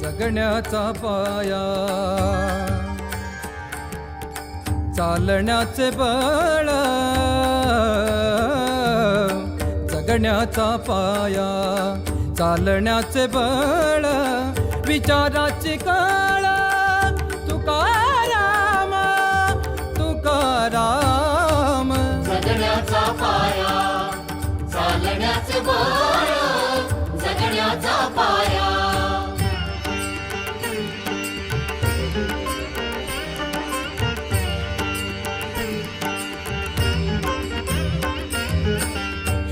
जगण्याचा पाया चालण्याचे बळ जगण्याचा पाया चालण्याचे बळ विचाराची काळ तुकाराम तुकारा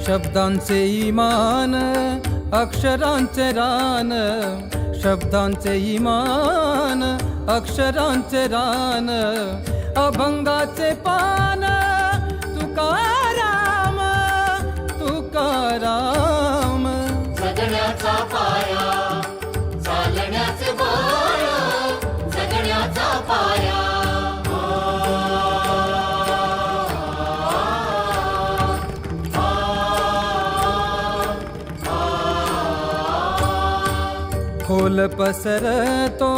शब्दांचे इमान अक्षरांचे रान. शब्दांचे इमान अक्षरांचे रान. अभंगाचे पान तुकाराम तुकाराम जगण्याचा पाया चालण्याचे पाया जगण्याचा पाया. खोल पसरतो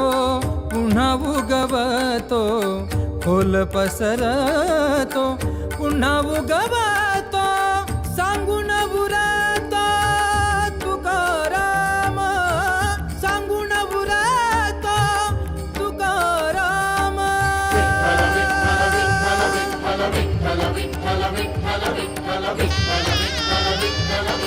पुन्हा उगवतो खोल पसरतो पुन्हा उगवतो सांगून बुरतो तुकाराम सांगून बुरतो तुकाराम विठ्ठल विठ्ठल विठ्ठल विठ्ठल विठ्ठल विठ्ठल विठ्ठल